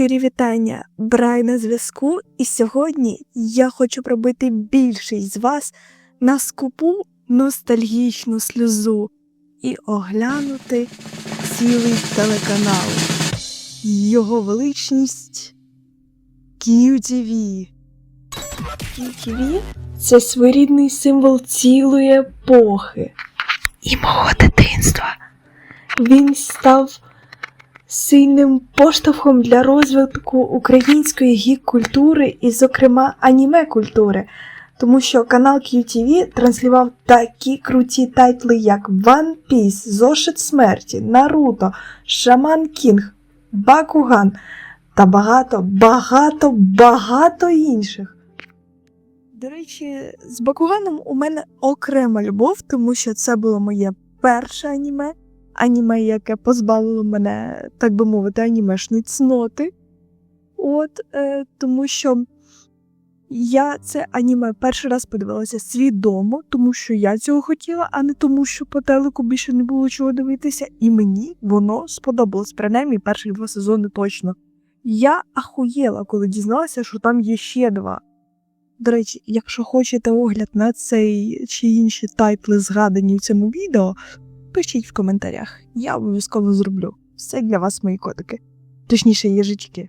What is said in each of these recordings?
Щирі вітання, Брай на зв'язку, і сьогодні я хочу пробити більшість з вас на скупу ностальгічну сльозу і оглянути цілий телеканал. Його величність QTV. QTV – це своєрідний символ цілої епохи. І мого дитинства. Він став сильним поштовхом для розвитку української гік-культури і, зокрема, аніме-культури, тому що канал QTV транслював такі круті тайтли, як One Piece, Зошит смерті, Наруто, Шаман Кінг, Бакуган та багато, багато, багато інших. До речі, з Бакуганом у мене окрема любов, тому що це було моє перше аніме аніме, яке позбавило мене, так би мовити, анімешної цноти. От, е, тому що я це аніме перший раз подивилася свідомо, тому що я цього хотіла, а не тому, що по телеку більше не було чого дивитися, і мені воно сподобалось, принаймні перші два сезони точно. Я ахуєла, коли дізналася, що там є ще два. До речі, якщо хочете огляд на цей чи інші тайтли, згадані в цьому відео, пишіть в коментарях. Я обов'язково зроблю. Все для вас, мої котики. Точніше, їжачки.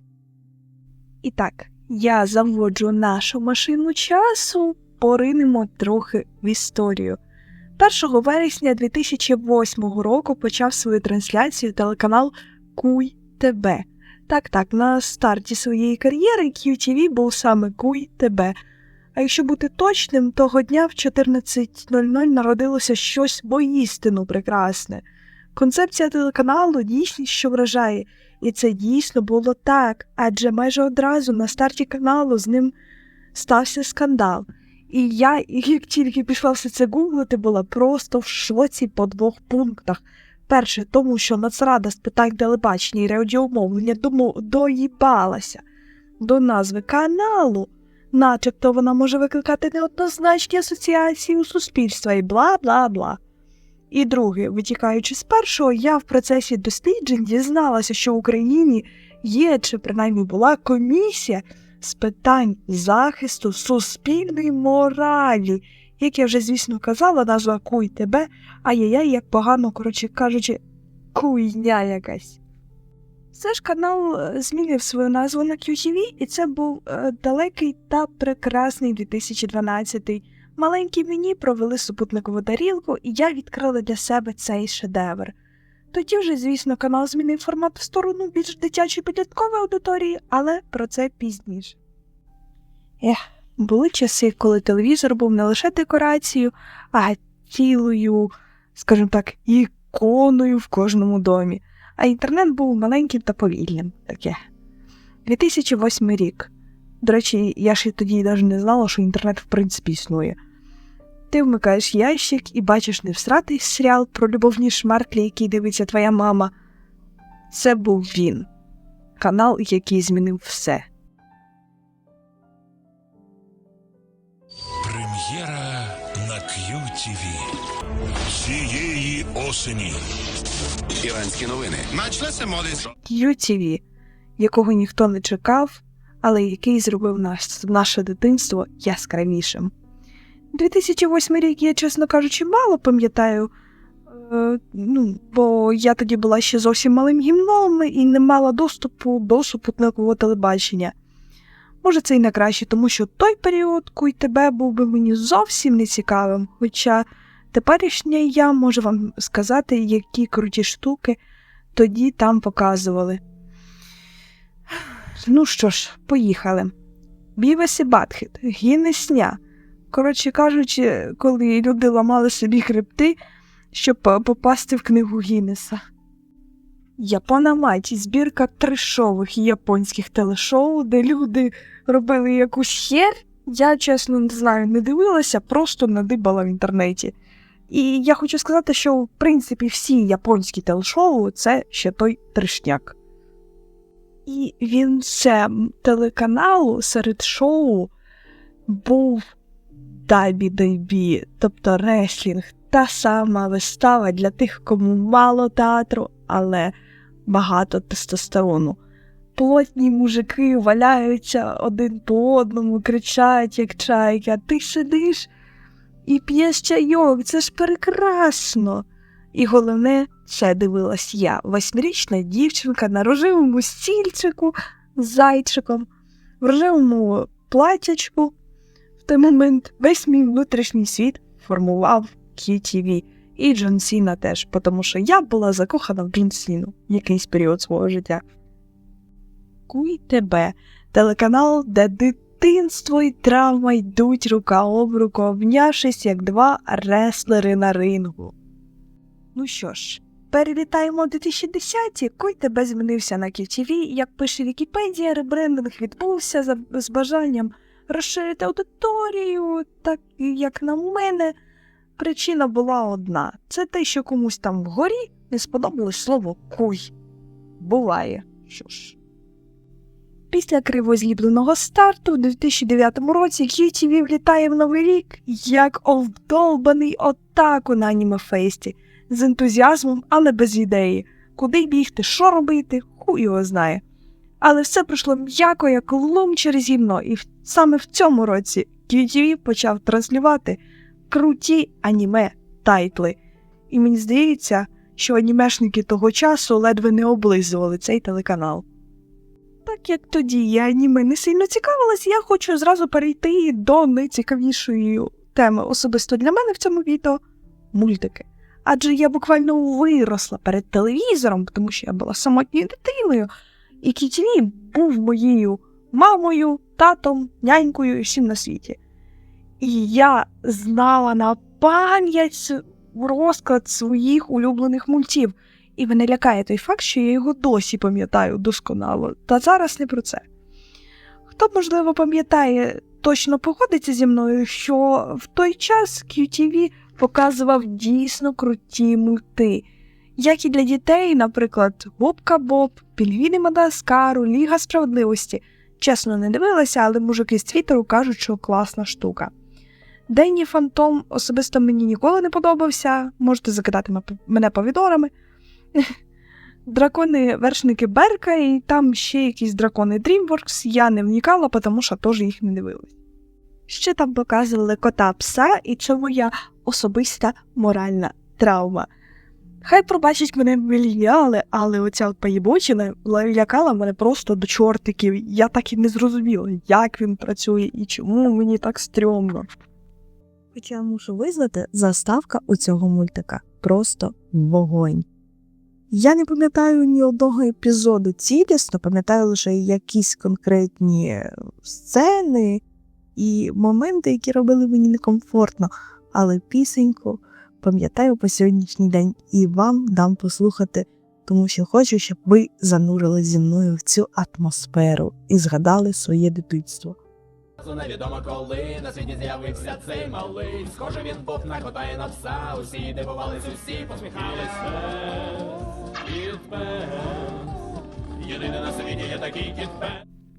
І так, я заводжу нашу машину часу, поринемо трохи в історію. 1 вересня 2008 року почав свою трансляцію телеканал Куй ТБ. Так, так, на старті своєї кар'єри QTV був саме Куй ТБ. А якщо бути точним, того дня в 14.00 народилося щось воістину прекрасне. Концепція телеканалу дійсність, що вражає, і це дійсно було так, адже майже одразу на старті каналу з ним стався скандал. І я, як тільки пішла все це гуглити, була просто в шоці по двох пунктах. Перше, тому що Нацрада з питань телебачення і радіомовлення доїбалася до назви каналу начебто вона може викликати неоднозначні асоціації у суспільства і бла бла бла. І друге, витікаючи з першого, я в процесі досліджень дізналася, що в Україні є чи принаймні була комісія з питань захисту суспільної моралі, як я вже, звісно, казала, назва Куй тебе, а я, як погано, коротше кажучи, куйня якась. Все ж канал е, змінив свою назву на QTV, і це був е, далекий та прекрасний 2012-й. Маленькі мені провели супутникову тарілку, і я відкрила для себе цей шедевр. Тоді вже, звісно, канал змінив формат в сторону більш дитячої підліткової аудиторії, але про це пізніше. Ех, були часи, коли телевізор був не лише декорацією, а цілою, скажімо так, іконою в кожному домі а інтернет був маленьким та повільним таке. 2008 рік. До речі, я ж тоді навіть не знала, що інтернет в принципі існує. Ти вмикаєш ящик і бачиш невсратий серіал про любовні шмарклі, який дивиться твоя мама. Це був він, канал, який змінив все. Прем'єра на QTV. Цієї осені. Іранські новини. QTV, якого ніхто не чекав, але який зробив наш, наше дитинство яскравішим. 2008 рік я, чесно кажучи, мало пам'ятаю, е, ну, бо я тоді була ще зовсім малим гімном і не мала доступу до супутникового телебачення. Може, це й не краще, тому що той період Куй тебе був би мені зовсім не цікавим, хоча теперішня я можу вам сказати, які круті штуки тоді там показували. Ну що ж, поїхали. Бівесі Батхет, Гінесня. Коротше кажучи, коли люди ламали собі хребти, щоб попасти в книгу Гіннеса. Япона Майті збірка трешових японських телешоу, де люди робили якусь хер. Я, чесно, не знаю, не дивилася, просто надибала в інтернеті. І я хочу сказати, що в принципі всі японські телешоу це ще той трешняк. І він це телеканалу серед шоу був Дабі Дайбі, тобто реслінг, та сама вистава для тих, кому мало театру, але багато тестостерону. плотні мужики валяються один по одному, кричать, як чайки, а ти сидиш і п'єш чайок, це ж прекрасно. І головне, це дивилась я, восьмирічна дівчинка на рожевому стільчику з зайчиком, в рожевому платячку. В той момент весь мій внутрішній світ формував QTV. І Джон Сіна теж, тому що я була закохана в Джон Сіну якийсь період свого життя. Куй тебе, телеканал, де дитинство і травма йдуть рука об руку, обнявшись як два реслери на рингу. Ну що ж, перелітаємо в 2010-ті, Куй тебе змінився на QTV, як пише Вікіпедія, ребрендинг відбувся за, з бажанням розширити аудиторію, так як на мене. Причина була одна: це те, що комусь там вгорі не сподобалось слово куй. Буває, що ж. Після кривозлібленого старту у 2009 році QTV влітає в новий рік як овдолбаний отаку на анімефесті, з ентузіазмом, але без ідеї. Куди бігти, що робити, хуй його знає. Але все пройшло м'яко, як лум через гімно, і саме в цьому році QTV почав транслювати круті аніме тайтли. І мені здається, що анімешники того часу ледве не облизували цей телеканал. Так як тоді я аніме не сильно цікавилась, я хочу зразу перейти до найцікавішої теми особисто для мене в цьому відео мультики. Адже я буквально виросла перед телевізором, тому що я була самотньою дитиною, і QTV був моєю мамою, татом, нянькою і всім на світі. І я знала на пам'ять розклад своїх улюблених мультів. І мене лякає той факт, що я його досі пам'ятаю досконало. Та зараз не про це. Хто, можливо, пам'ятає, точно погодиться зі мною, що в той час QTV показував дійсно круті мульти. Як і для дітей, наприклад, Губка Боб, Пільвіни Мадаскару, Ліга справедливості. Чесно, не дивилася, але мужики з Твіттеру кажуть, що класна штука. Денні Фантом особисто мені ніколи не подобався. Можете закидати мене повідорами. Дракони вершники Берка, і там ще якісь дракони DreamWorks. Я не вникала, тому що теж їх не дивилась. Ще там показували кота пса, і це моя особиста моральна травма. Хай пробачать мене мільйони, але оця поїбочина лякала мене просто до чортиків. Я так і не зрозуміла, як він працює і чому мені так стрьомно. Хоча мушу визнати, заставка у цього мультика просто вогонь. Я не пам'ятаю ні одного епізоду цілісно, пам'ятаю лише якісь конкретні сцени і моменти, які робили мені некомфортно, але пісеньку пам'ятаю по сьогоднішній день і вам дам послухати, тому що хочу, щоб ви занурились зі мною в цю атмосферу і згадали своє дитинство. Невідомо коли на світі з'явився цей малий. Схоже, він був на кота на пса. Усі дивувались, усі посміхались. Єдиний на світі є такий кітпен.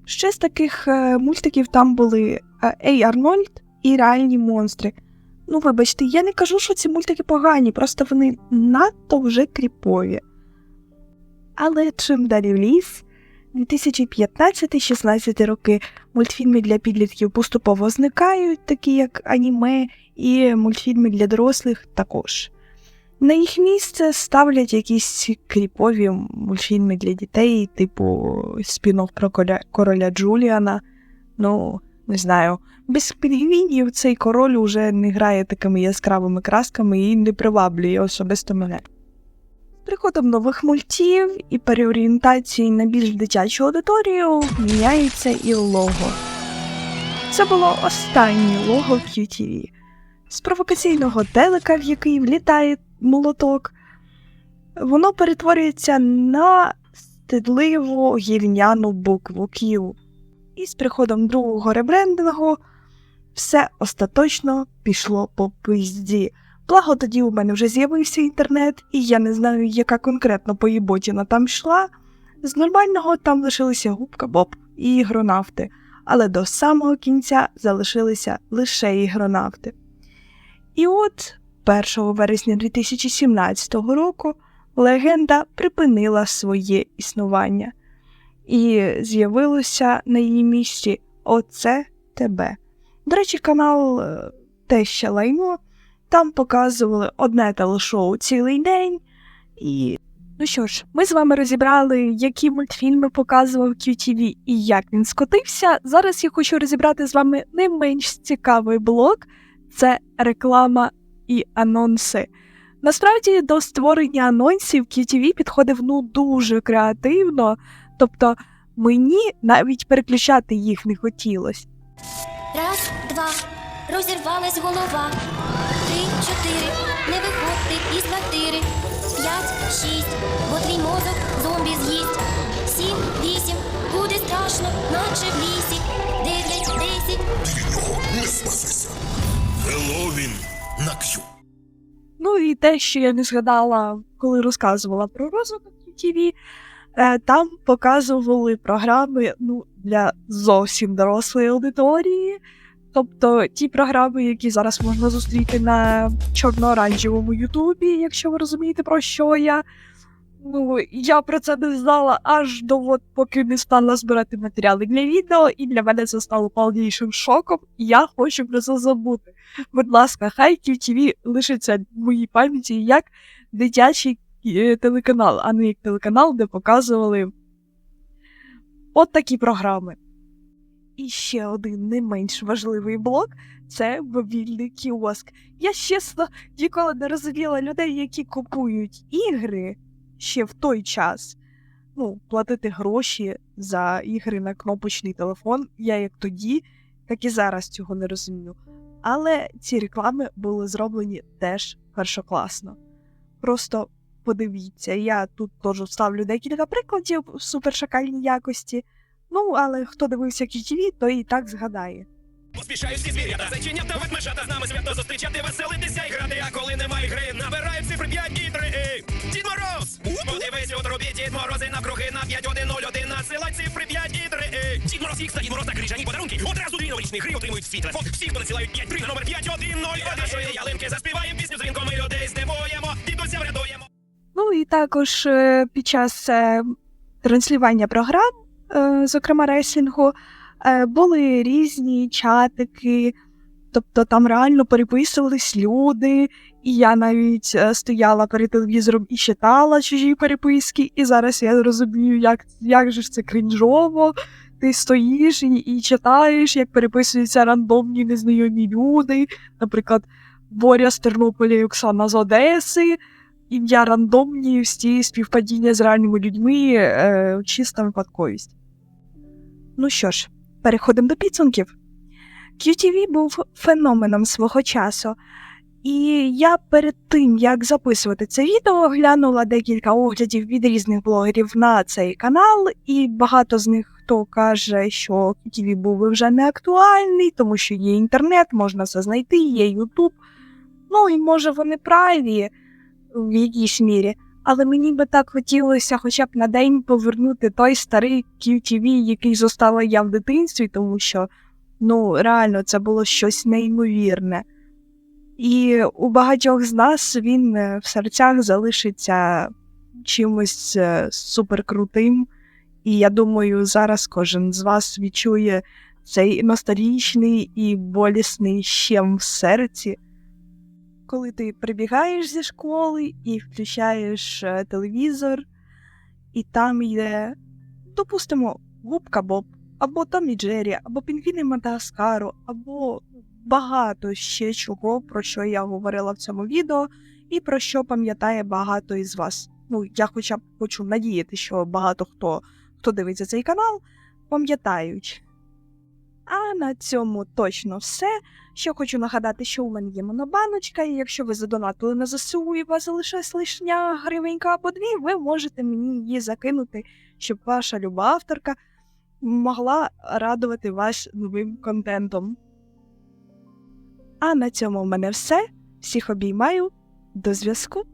Ще з таких е, мультиків там були е, Ей Арнольд і Реальні монстри. Ну, вибачте, я не кажу, що ці мультики погані, просто вони надто вже кріпові. Але чим далі в ліс, 2015-16 роки мультфільми для підлітків поступово зникають, такі як аніме, і мультфільми для дорослих також. На їх місце ставлять якісь кріпові мультфільми для дітей, типу спін-офф про коля- короля Джуліана. Ну, не знаю, без пінгвінів цей король уже не грає такими яскравими красками і не приваблює особисто мене. Приходом нових мультів і переорієнтації на більш дитячу аудиторію міняється і лого. Це було останнє лого QTV. З провокаційного телека, в який влітає молоток, воно перетворюється на стидливу гівняну букву Q. І з приходом другого ребрендингу все остаточно пішло по пизді. Благо тоді у мене вже з'явився інтернет, і я не знаю, яка конкретно поїботіна там йшла. З нормального там лишилися губка Боб і ігронавти, але до самого кінця залишилися лише ігронавти. І от 1 вересня 2017 року легенда припинила своє існування. і з'явилося на її місці Оце тебе. До речі, канал е, те ще лайно. Там показували одне телешоу цілий день. І ну що ж, ми з вами розібрали, які мультфільми показував QTV і як він скотився. Зараз я хочу розібрати з вами не менш цікавий блок це реклама і анонси. Насправді до створення анонсів QTV підходив ну дуже креативно, тобто мені навіть переключати їх не хотілося. Раз, два, розірвалась голова. Три, чотири, не виходьте із квартири. П'ять, шість, бо твій мозок зомбі з'їсть. Сім, вісім, буде страшно, наче в лісі. Дев'ять, десять, Хеллоуін на К'ю. Ну і те, що я не згадала, коли розказувала про розвиток QTV, е, там показували програми ну, для зовсім дорослої аудиторії. Тобто ті програми, які зараз можна зустріти на чорно-оранжевому Ютубі, якщо ви розумієте, про що я. Ну, я про це не знала аж до от, поки не стала збирати матеріали для відео, і для мене це стало повнішим шоком, і я хочу про це забути. Будь ласка, хай QTV лишиться в моїй пам'яті як дитячий е, телеканал, а не як телеканал, де показували от такі програми. І ще один не менш важливий блок це мобільний кіоск. Я чесно ніколи не розуміла людей, які купують ігри ще в той час. Ну, платити гроші за ігри на кнопочний телефон. Я як тоді, так і зараз цього не розумію. Але ці реклами були зроблені теж першокласно. Просто подивіться, я тут теж вставлю декілька прикладів супершакальній якості. Ну, але хто дивився QTV, той і так згадає. Поспішають всі звірята, зайченята, ведмежата з нами свято зустрічати, веселитися і грати, а коли немає гри, набирають цифри 5 і 3. Дід Мороз! Подивись у трубі, Дід Морози навкруги на 5, 1, 0, 1, насилай цифри 5 і 3. Дід Мороз, Ікс та Дід Мороз та крижані подарунки. Одразу дві новорічні гри отримують свій телефон. Всі, хто надсилають 5, 3 на номер 5, 1, 0, 1. Нашої ялинки заспіваємо пісню дзвінком і людей здивуємо, дідуся врятуємо. Ну і також е, під час е, транслювання програм, е, зокрема реслінгу, е, були різні чатики, тобто там реально переписувались люди, і я навіть е, стояла перед телевізором і читала чужі переписки, і зараз я розумію, як, як же ж це крінжово. Ти стоїш і, і читаєш, як переписуються рандомні незнайомі люди, наприклад, Боря з Тернополя і Оксана з Одеси ім'я рандомні, всі співпадіння з реальними людьми, е, чиста випадковість. Ну що ж, переходимо до підсумків. QTV був феноменом свого часу, і я перед тим, як записувати це відео, глянула декілька оглядів від різних блогерів на цей канал, і багато з них хто каже, що QTV був вже не актуальний, тому що є інтернет, можна все знайти, є Ютуб. Ну і може вони праві в якійсь мірі. Але мені би так хотілося хоча б на день повернути той старий QTV, який зостала я в дитинстві, тому що ну реально це було щось неймовірне. І у багатьох з нас він е, в серцях залишиться чимось е, суперкрутим. І я думаю, зараз кожен з вас відчує цей ностальгічний і болісний щем в серці коли ти прибігаєш зі школи і включаєш е, телевізор, і там йде, допустимо, губка Боб, або Том і Джері, або Пінгвіни Мадагаскару, або багато ще чого, про що я говорила в цьому відео, і про що пам'ятає багато із вас. Ну, я хоча б хочу надіяти, що багато хто, хто дивиться цей канал, пам'ятають. А на цьому точно все. Ще хочу нагадати, що у мене є монобаночка, і якщо ви задонатили на ЗСУ і у вас залишилась лишня гривенька або дві, ви можете мені її закинути, щоб ваша люба авторка могла радувати вас новим контентом. А на цьому в мене все. Всіх обіймаю. До зв'язку!